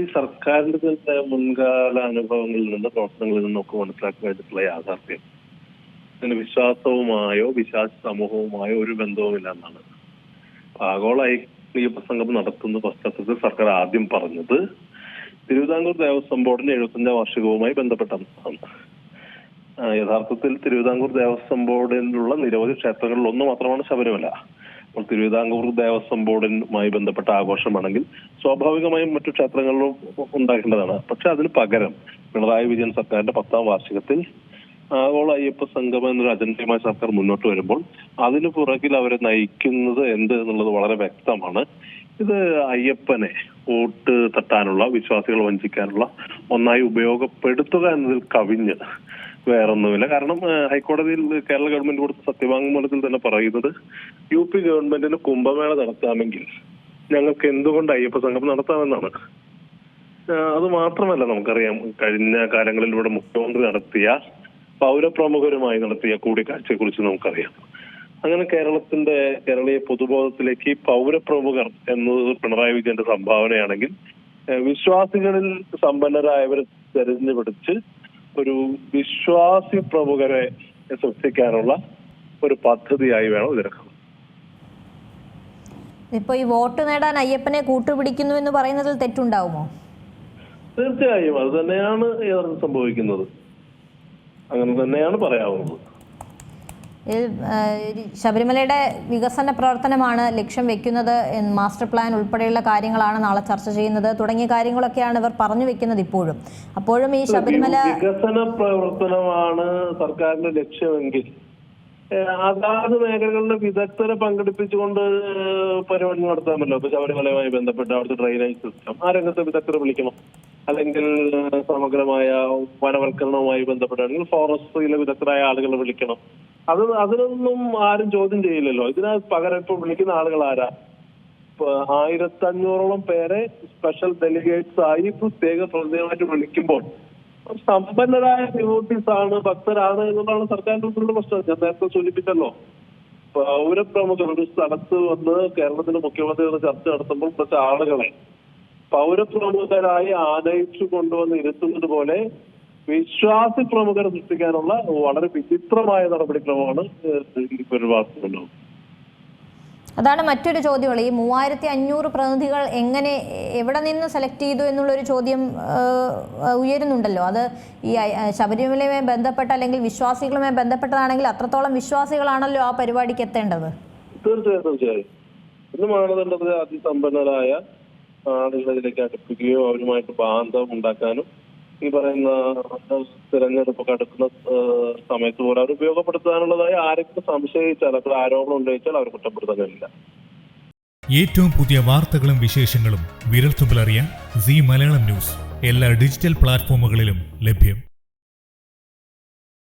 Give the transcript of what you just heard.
ഈ സർക്കാരിന്റെ തന്നെ മുൻകാല അനുഭവങ്ങളിൽ നിന്ന് പ്രവർത്തനങ്ങളിൽ നിന്നൊക്കെ മനസ്സിലാക്കാൻ വേണ്ടിയിട്ടുള്ള യാഥാർത്ഥ്യം. ഇതിന് വിശ്വാസവുമായോ വിശ്വാസ സമൂഹവുമായോ ഒരു ബന്ധവുമില്ല എന്നാണ്. ആഗോള ഐക്യ പ്രസംഗം നടത്തുന്ന പശ്ചാത്തലത്തിൽ സർക്കാർ ആദ്യം പറഞ്ഞത് തിരുവിതാംകൂർ ദേവസ്വം ബോർഡിന്റെ എഴുപത്തഞ്ചാം വാർഷികവുമായി ബന്ധപ്പെട്ടാണ് യഥാർത്ഥത്തിൽ തിരുവിതാംകൂർ ദേവസ്വം ബോർഡിലുള്ള നിരവധി ക്ഷേത്രങ്ങളിൽ ഒന്ന് മാത്രമാണ് ശബരിമല. അപ്പോൾ തിരുവിതാംകൂർ ദേവസ്വം ബോർഡിനുമായി ബന്ധപ്പെട്ട ആഘോഷമാണെങ്കിൽ സ്വാഭാവികമായും മറ്റു ക്ഷേത്രങ്ങളിലും ഉണ്ടാക്കേണ്ടതാണ്. പക്ഷെ അതിന് പകരം പിണറായി വിജയൻ സർക്കാരിന്റെ പത്താം വാർഷികത്തിൽ ആഗോള അയ്യപ്പ സംഗമം എന്നൊരു അജണ്ടയുമായി സർക്കാർ മുന്നോട്ട് വരുമ്പോൾ അതിന് പുറകിൽ അവരെ നയിക്കുന്നത് എന്ത് എന്നുള്ളത് വളരെ വ്യക്തമാണ്. ഇത് അയ്യപ്പനെ വോട്ട് തട്ടാനുള്ള വിശ്വാസികൾ വഞ്ചിക്കാനുള്ള ഒന്നായി ഉപയോഗപ്പെടുത്തുക എന്നതിൽ കവിഞ്ഞ് വേറൊന്നുമില്ല. കാരണം ഹൈക്കോടതിയിൽ കേരള ഗവൺമെന്റ് കൊടുത്ത സത്യവാങ്മൂലത്തിൽ തന്നെ പറയുന്നത് യു പി ഗവൺമെന്റിന് കുംഭമേള നടത്താമെങ്കിൽ ഞങ്ങൾക്ക് എന്തുകൊണ്ട് അയ്യപ്പ സംഗമം നടത്താമെന്നാണ്. അത് മാത്രമല്ല നമുക്കറിയാം കഴിഞ്ഞ കാലങ്ങളിൽ ഇവിടെ മുഖ്യമന്ത്രി നടത്തിയ പൗരപ്രമുഖരുമായി നടത്തിയ കൂടിക്കാഴ്ചയെ കുറിച്ച് നമുക്കറിയാം. അങ്ങനെ കേരളത്തിന്റെ കേരളീയ പൊതുബോധത്തിലേക്ക് പൗരപ്രമുഖർ എന്നത് പിണറായി വിജയന്റെ സംഭാവനയാണെങ്കിൽ വിശ്വാസികളിൽ സമ്പന്നരായവരെ തെരഞ്ഞുപിടിച്ച് ഒരു വിശ്വാസി പ്രമുഖരെ സൃഷ്ടിക്കാനുള്ള ഒരു പദ്ധതിയായി വേണം ഇതിനൊക്കെ ഇപ്പൊ ഈ വോട്ട് നേടാൻ അയ്യപ്പനെ കൂട്ടുപിടിക്കുന്നു എന്ന് പറയുന്നതിൽ തെറ്റുണ്ടാവുമോ? തീർച്ചയായും. അത് തന്നെയാണ് സംഭവിക്കുന്നത്. അങ്ങനെ തന്നെയാണ് പറയാവുന്നത്. ശബരിമലയുടെ വികസന പ്രവർത്തനമാണ് ലക്ഷ്യം വെക്കുന്നത് മാസ്റ്റർ പ്ലാൻ ഉൾപ്പെടെയുള്ള കാര്യങ്ങളാണ് നാളെ ചർച്ച ചെയ്യുന്നത്. തുടങ്ങിയ കാര്യങ്ങളൊക്കെയാണ് ഇവർ പറഞ്ഞു വെക്കുന്നത് ഇപ്പോഴും. അപ്പോഴും ഈ ശബരിമല വികസന പ്രവർത്തനമാണ് സർക്കാരിന്റെ ലക്ഷ്യമെങ്കിൽ. അതാത് മേഖലകളിലെ വിദഗ്ധരെ പങ്കെടുപ്പിച്ചുകൊണ്ട് പരിപാടി നടത്താമല്ലോ ഇപ്പൊ ശബരിമലയുമായി ബന്ധപ്പെട്ട് അവിടുത്തെ ഡ്രെയിനേജ് സിസ്റ്റം. ആ രംഗത്തെ വിദഗ്ധരെ വിളിക്കണം. അല്ലെങ്കിൽ സമഗ്രമായ വനവൽക്കരണവുമായി ബന്ധപ്പെട്ട് അല്ലെങ്കിൽ ഫോറസ്ട്രിയിലെ വിദഗ്ധരായ ആളുകളെ വിളിക്കണം. അത് അതിനൊന്നും ആരും ചോദ്യം ചെയ്യില്ലല്ലോ. ഇതിന് പകരം ഇപ്പൊ വിളിക്കുന്ന ആളുകൾ ആരാ? ആയിരത്തി അഞ്ഞൂറോളം പേരെ സ്പെഷ്യൽ ഡെലിഗേറ്റ്സ് ആയി പ്രത്യേക പ്രതിനിധിയായിട്ട് വിളിക്കുമ്പോൾ സമ്പന്നരായ ഡിവോട്ടീസ് ആണ് ഭക്തരാണ് എന്നുള്ളതാണ് സർക്കാരിന്റെ ഉള്ള പ്രശ്നം. ഞാൻ നേരത്തെ സൂചിപ്പിച്ചല്ലോ. പൗരപ്രമുഖർ ഒരു സ്ഥലത്ത് വന്ന് കേരളത്തിന്റെ മുഖ്യമന്ത്രിയുടെ ചർച്ച നടത്തുമ്പോൾ കുറച്ച് ആളുകളെ പൗരപ്രമുഖരായി ആനയിച്ചു കൊണ്ടുവന്ന് ഇരുത്തുന്നത് പോലെ വിശ്വാസി പ്രമുഖരെ സൃഷ്ടിക്കാനുള്ള വളരെ വിചിത്രമായ നടപടിക്രമമാണ് ഈ അതാണ് മറ്റൊരു ചോദ്യമുള്ള ഈ മൂവായിരത്തി അഞ്ഞൂറ് പ്രതിനിധികൾ എങ്ങനെ എവിടെ നിന്ന് സെലക്ട് ചെയ്തു എന്നുള്ള ഒരു ചോദ്യം ഉയരുന്നുണ്ടല്ലോ. അത് ഈ ശബരിമലയുമായി ബന്ധപ്പെട്ട അല്ലെങ്കിൽ വിശ്വാസികളുമായി ബന്ധപ്പെട്ടതാണെങ്കിൽ അത്രത്തോളം വിശ്വാസികളാണല്ലോ ആ പരിപാടിക്ക് എത്തേണ്ടത്. തീർച്ചയായും തീർച്ചയായും. ഇന്ന് മാനദണ്ഡത്തിൽ അതിസമ്പന്നരായ ആളുകളെ ഇതിലേക്ക് അടുപ്പിക്കുകയോ അവരുമായിട്ട് ബാന്ധം ഉണ്ടാക്കാനും ഈ പറയുന്ന തിരഞ്ഞെടുപ്പ് കടുക്കുന്ന സമയത്ത് പോലെ അവർ ഉപയോഗപ്പെടുത്താനുള്ളതായി ആരെങ്കിലും സംശയിച്ചാൽ അപ്പോൾ ആരോപണം ഉന്നയിച്ചാൽ അവർ കുറ്റപ്പെടുത്താൻ കഴിയില്ല. ഏറ്റവും പുതിയ വാർത്തകളും വിശേഷങ്ങളും വിരൽത്തുമ്പിലറിയാൻ സി മലയാളം ന്യൂസ്. എല്ലാ ഡിജിറ്റൽ പ്ലാറ്റ്ഫോമുകളിലും ലഭ്യം.